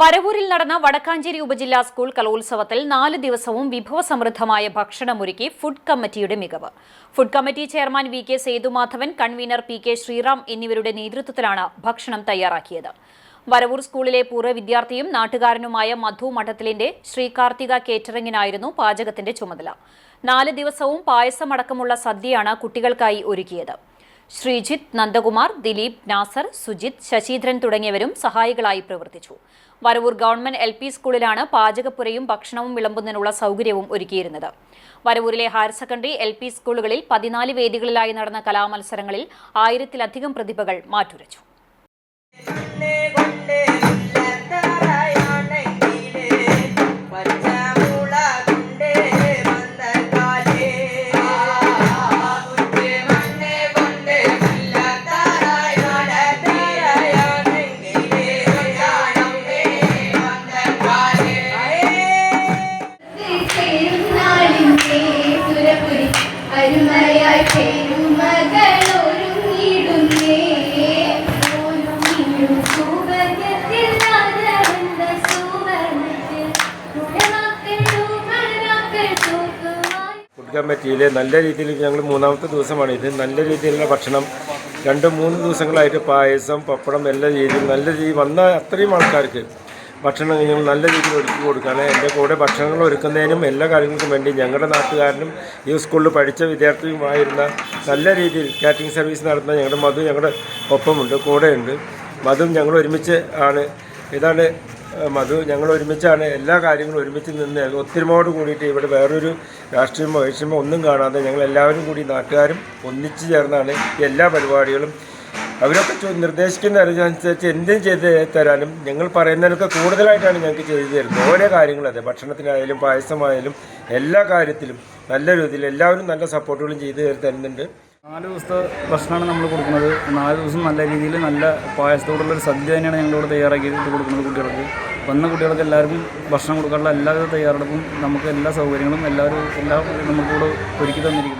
വരവൂരിൽ നടന്ന വടക്കാഞ്ചേരി ഉപജില്ലാ സ്കൂൾ കലോത്സവത്തിൽ നാല് ദിവസവും വിഭവസമൃദ്ധമായ ഭക്ഷണമൊരുക്കി ഫുഡ് കമ്മിറ്റിയുടെ മികവ്. Food committee chairman V K Sethumadhavan convener P K Sreeram എന്നിവരുടെ നേതൃത്വത്തിലാണ് ഭക്ഷണം തയ്യാറാക്കിയത്. വരവൂർ സ്കൂളിലെ പൂർവ വിദ്യാർത്ഥിയും നാട്ടുകാരനുമായ മധു മഠത്തിലിന്റെ ശ്രീകാർത്തിക കേറ്ററിംഗിനായിരുന്നു പാചകത്തിന്റെ ചുമതല. നാല് ദിവസവും പായസമടക്കമുള്ള സദ്യയാണ് കുട്ടികൾക്കായി ഒരുക്കിയത്. ശ്രീജിത്ത് നന്ദകുമാർ ദിലീപ് നാസർ സുജിത് ശശീന്ദ്രൻ തുടങ്ങിയവരും സഹായികളായി പ്രവർത്തിച്ചു. വരവൂർ ഗവൺമെന്റ് എൽ പി സ്കൂളിലാണ് പാചകപ്പുരയും ഭക്ഷണവും വിളമ്പുന്നതിനുള്ള സൗകര്യവും ഒരുക്കിയിരുന്നത്. വരവൂരിലെ ഹയർ സെക്കൻഡറി എൽ പി സ്കൂളുകളിൽ പതിനാല് വേദികളിലായി നടന്ന കലാമത്സരങ്ങളിൽ ആയിരത്തിലധികം പ്രതിഭകൾ മാറ്റുരച്ചു. ഫുഡ് കമ്മിറ്റിയിൽ നല്ല രീതിയിൽ ഞങ്ങൾ മൂന്നാമത്തെ ദിവസമാണ് ഇത്. നല്ല രീതിയിലുള്ള ഭക്ഷണം. രണ്ട് മൂന്ന് ദിവസങ്ങളായിട്ട് പായസം പപ്പടം എല്ലാ രീതിയിൽ നല്ല രീതി വന്ന അത്രയും ആൾക്കാർക്ക് ഭക്ഷണം ഞങ്ങൾ നല്ല രീതിയിൽ ഒരുക്കി കൊടുക്കുകയാണ് എന്റെ കൂടെ ഭക്ഷണങ്ങൾ ഒരുക്കുന്നതിനും എല്ലാ കാര്യങ്ങൾക്കും വേണ്ടി ഞങ്ങളുടെ നാട്ടുകാരനും ഈ സ്കൂളിൽ പഠിച്ച വിദ്യാർത്ഥിയുമായിരുന്ന നല്ല രീതിയിൽ കാറ്ററിംഗ് സർവീസ് നടത്തുന്ന ഞങ്ങളുടെ മധു ഞങ്ങളുടെ ഒപ്പമുണ്ട് കൂടെയുണ്ട്. മധു ഞങ്ങൾ ഒരുമിച്ച് ആണ്. ഇതാണ് മധു ഞങ്ങൾ ഒരുമിച്ചാണ് എല്ലാ കാര്യങ്ങളും ഒരുമിച്ച് നിന്ന് ഒത്തൊരുമയോട് കൂടിയിട്ട് ഇവിടെ വേറൊരു രാഷ്ട്രീയമോ വൈഷമോ ഒന്നും കാണാതെ ഞങ്ങൾ എല്ലാവരും കൂടി നാട്ടുകാരും ഒന്നിച്ചു ചേർന്നാണ് എല്ലാ പരിപാടികളും അവരൊക്കെ ചോ- നിർദ്ദേശിക്കുന്ന അനുസരിച്ച് എന്തും ചെയ്ത് തരാനും ഞങ്ങൾ പറയുന്നതിനൊക്കെ കൂടുതലായിട്ടാണ് ഞങ്ങൾക്ക് ചെയ്തു തരുന്നത്. ഓരോ കാര്യങ്ങളും അതെ ഭക്ഷണത്തിനായാലും പായസമായാലും എല്ലാ കാര്യത്തിലും നല്ല രീതിയിൽ എല്ലാവരും നല്ല സപ്പോർട്ടുകളും ചെയ്തു തരുന്നുണ്ട്. നാല് ദിവസത്തെ ഭക്ഷണമാണ് നമ്മൾ കൊടുക്കുന്നത്. നാല് ദിവസം നല്ല രീതിയിൽ നല്ല പായസത്തോടുള്ള ഒരു സദ്യ തന്നെയാണ് ഞങ്ങളിവിടെ തയ്യാറാക്കിയിട്ട് കൊടുക്കുന്നത് കുട്ടികൾക്ക്. വന്ന കുട്ടികൾക്ക് എല്ലാവർക്കും ഭക്ഷണം കൊടുക്കാനുള്ള എല്ലാവിധ തയ്യാറെടുപ്പും നമുക്ക് എല്ലാ സൗകര്യങ്ങളും എല്ലാവരും എല്ലാം നമുക്കിവിടെ ഒരുക്കി തന്നിരിക്കുന്നത്